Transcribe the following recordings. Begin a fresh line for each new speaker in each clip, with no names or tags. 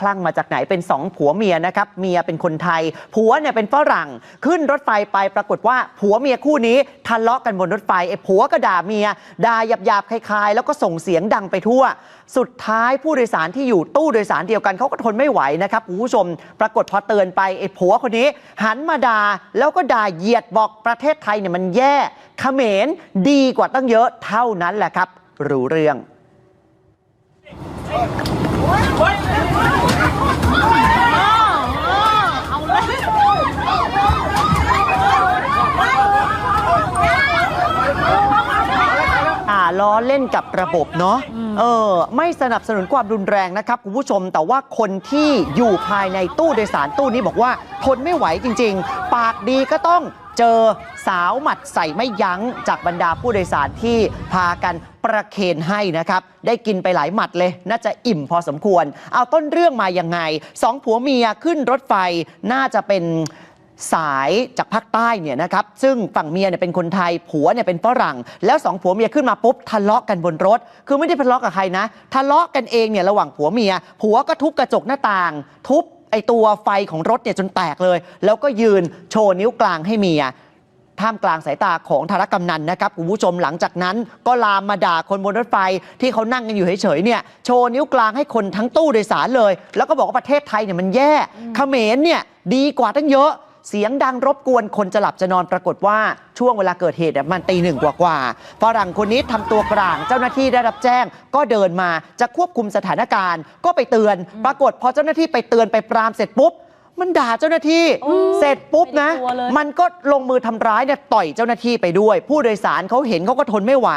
คลั่งมาจากไหนเป็นสองผัวเมียนะครับ เมียเป็นคนไทย ผัวเนี่ยเป็นฝรั่ง ขึ้นรถไฟไปปรากฏว่าผัวเมียคู่นี้ทะเลาะกันบนรถไฟไอ้ผัวก็ด่าเมียด่าหยาบๆคล้ายๆ แล้วก็ส่งเสียงดังไปทั่ว สุดท้ายผู้โดยสารที่อยู่ตู้โดยสารเดียวกันเขาก็ทนไม่ไหวนะครับคุณผู้ชม ปรากฏพอเตือนไปไอ้ผัวคนนี้ หันมาด่าแล้วก็ด่าเหยียดบอกประเทศไทยเนี่ยมันแย่เขมรดีกว่าตั้งเยอะเท่านั้นแหละครับรู้เรื่อง อ่า ล้อเล่นกับระบบเนาะเออไม่สนับสนุนความรุนแรงนะครับคุณผู้ชม แต่ว่าคนที่อยู่ภายในตู้โดยสารตู้นี้บอกว่าทนไม่ไหวจริง ๆ ปากดีก็ต้องเจอสาวหมัดใส่ไม่ยั้งจากบรรดาผู้โดยสารที่พากันประเคนให้นะครับ ได้กินไปหลายหมัดเลย น่าจะอิ่มพอสมควร เอาต้นเรื่องมายังไง สองผัวเมียขึ้นรถไฟน่าจะเป็น สายจากภาคใต้เนี่ยนะครับซึ่งฝั่งเมียเนี่ยเป็นคนไทยผัวเนี่ยเป็นฝรั่ง แล้วสองผัวเมียขึ้นมาปุ๊บทะเลาะกันบนรถ คือไม่ได้ทะเลาะกับใครนะ ทะเลาะกันเองเนี่ยระหว่างผัวเมีย ผัวก็ทุบกระจกหน้าต่าง ทุบไอตัวไฟของรถเนี่ยจนแตกเลย แล้วก็ยืนโชว์นิ้วกลางให้เมียท่ามกลางสายตาของธารกำนันนะครับคุณผู้ชมหลังจากนั้น ก็ลามมาด่าคนบนรถไฟที่เขานั่งกันอยู่เฉยๆเนี่ยโชว์นิ้วกลางให้คนทั้งตู้โดยสารเลย แล้วก็บอกว่าประเทศไทยเนี่ยมันแย่เขมรเนี่ยดีกว่าตั้งเยอะ เสียงดังรบกวนคนจะหลับจะนอนปรากฏว่าช่วงเวลาเกิดเหตุเนี่ยมันตีหนึ่งกว่าๆฝรั่งคนนี้ทำตัวกลางเจ้าหน้าที่ได้รับแจ้ง ก็เดินมาจะควบคุมสถานการณ์ ก็ไปเตือน ปรากฏพอเจ้าหน้าที่ไปเตือนไปปรามเสร็จปุ๊บมันด่าเจ้าหน้าที่
อืม
เสร็จปุ๊บนะ
ไม่ได้กลัวเลย
มันก็ลงมือทำร้ายเนี่ยต่อยเจ้าหน้าที่ไปด้วย ผู้โดยสารเขาเห็นเขาก็ทนไม่ไหว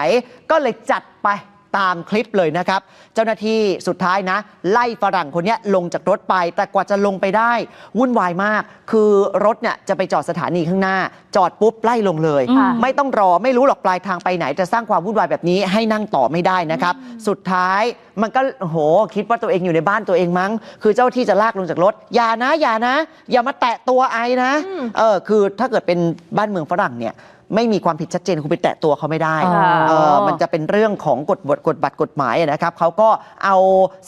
ก็เลยจัดไป ตามคลิปเลยนะครับ เจ้าหน้าที่สุดท้ายนะ ไล่ฝรั่งคนเนี้ยลงจากรถไป แต่กว่าจะลงไปได้ วุ่นวายมาก คือรถเนี่ยจะไปจอดสถานีข้างหน้า จอดปุ๊บไล่ลงเลย
ค่ะ
ไม่ต้องรอไม่รู้หรอกปลายทางไปไหนจะสร้างความวุ่นวายแบบนี้ให้นั่งต่อไม่ได้นะครับ สุดท้ายมันก็โอ้โหคิดว่าตัวเองอยู่ในบ้านตัวเองมั้ง คือเจ้าที่จะลากลงจากรถ อย่านะอย่านะ อย่ามาแตะตัวไอนะ
อืม
เออคือถ้าเกิดเป็นบ้านเมืองฝรั่งเนี่ย ไม่มีความผิดชัดเจนคุณไปแตะตัวเขาไม่ได้
ค่ะ
เออมันจะเป็นเรื่องของกฎบทกฎบัตรกฎหมายอะนะครับเขาก็เอา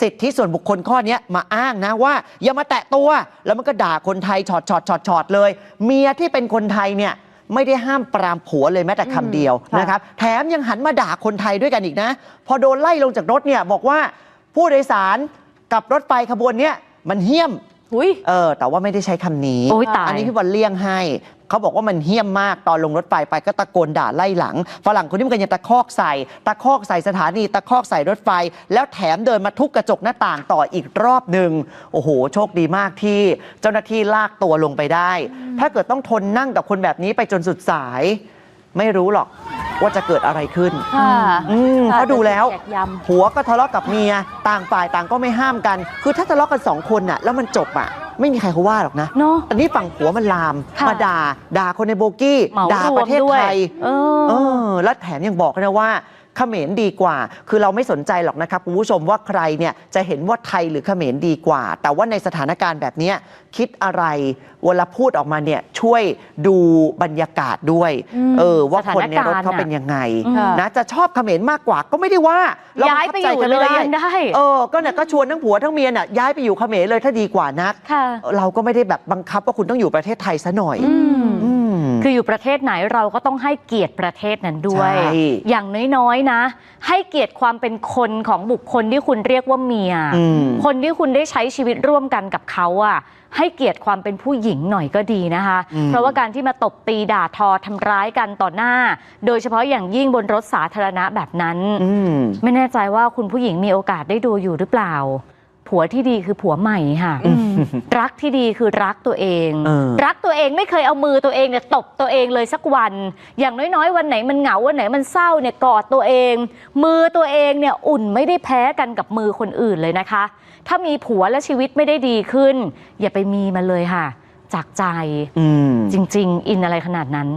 สิทธิส่วนบุคคลข้อเนี้ยมาอ้างนะว่าอย่ามาแตะตัว แล้วมันก็ด่าคนไทยชอดชอดชอดชอดเลย เมียที่เป็นคนไทยเนี่ยไม่ได้ห้ามปรามผัวเลยแม้แต่คำเดียว
ค่ะ
นะครับ แถมยังหันมาด่าคนไทยด้วยกันอีกนะ พอโดนไล่ลงจากรถเนี่ยบอกว่าผู้โดยสารกับรถไฟขบวนเนี้ยมันเหี้ยม
อุ้ย
เออ แต่ว่าไม่ได้ใช้คำนี้
โอ้ยตาย
อันนี้พี่บอลเลี่ยงให้ เขาบอกว่ามันเหี้ยมมากตอนลงรถไฟไปก็ตะโกนด่าไล่หลัง ฝรั่งคนนี้มันก็ยังตะคอกใส่ ตะคอกใส่สถานี ตะคอกใส่รถไฟ แล้วแถมเดินมาทุบกระจกหน้าต่างต่ออีกรอบหนึ่ง โอ้โห โชคดีมากที่เจ้าหน้าที่ลากตัวลงไปได้ ถ้าเกิดต้องทนนั่งกับคนแบบนี้ไปจนสุดสาย ไม่รู้หรอก ว่าจะเกิดอะไรขึ้น
ค่ะ
อืมเพราะดูแล้ว
แจกยำ
ผัวก็ทะเลาะกับเมียต่างฝ่ายต่างก็ไม่ห้ามกัน คือถ้าทะเลาะกันสองคนน่ะแล้วมันจบอะ ไม่มีใครเขาว่าหรอกนะ
เนาะ
อันนี้ฝั่งผัวมันลาม
ค่ะ
มาด่าด่าคนในโบกี้
เหมาร
ด่าวประ
ม
เทศ
ด้วย
ไทย
เอ
เอ
อ
อ และแถมยังบอกด้วยนะว่า เขมรดีกว่า คือเราไม่สนใจหรอกนะครับคุณผู้ชมว่าใครเนี่ยจะเห็นว่าไทยหรือเขมรดีกว่า แต่ว่าในสถานการณ์แบบเนี้ยคิดอะไรเวลาพูดออกมาเนี่ยช่วยดูบรรยากาศด้วย
อืม
เออว่าคนในรถ
สถานการณ์
เขาเป็นยังไง
ค่ะ
นะจะชอบเขมรมากกว่าก็ไม่ได้ว่าเร
ย้ายไปอยู่
บังคับใจกัน
เล
ไม่
ยยังได้
เออก็เนี่ยก็ชวนทั้งผัวทั้งเมียน่ะย้ายไปอยู่เขมรเลยถ้าดีกว่านัก
ค่ะ
เราก็ไม่ได้แบบบังคับว่าคุณต้องอยู่ประเทศไทยซะหน่อย
อืม
อืม
คืออยู่ประเทศไหนเราก็ต้องให้เกียรติประเทศนั้นด้วย
ใช่
อย่างน้อยๆนะ ให้เกียรติความเป็นคนของบุคคลที่คุณเรียกว่าเมีย
อืม
คนที่คุณได้ใช้ชีวิตร่วมกันกับเขาอะให้เกียรติความเป็นผู้หญิงหน่อยก็ดีนะคะ
อืม
เพราะว่าการที่มาตบตีด่าทอทำร้ายกันต่อหน้า โดยเฉพาะอย่างยิ่งบนรถสาธารณะแบบนั้น
อืม
ไม่แน่ใจว่าคุณผู้หญิงมีโอกาสได้ดูอยู่หรือเปล่า ผัวที่ดีคือผัวใหม่ค่ะ รักที่ดีคือรักตัวเอง
เออ
รักตัวเองไม่เคยเอามือตัวเองเนี่ยตบตัวเองเลยสักวัน อย่างน้อยๆ วันไหนมันเหงาวันไหนมันเศร้าเนี่ยกอดตัวเอง มือตัวเองเนี่ยอุ่นไม่ได้แพ้กันกับมือคนอื่นเลยนะคะ ถ้ามีผัวและชีวิตไม่ได้ดีขึ้น อย่าไปมีมันเลยค่ะ จากใจ
อืม
จริง ๆ อินอะไรขนาดนั้น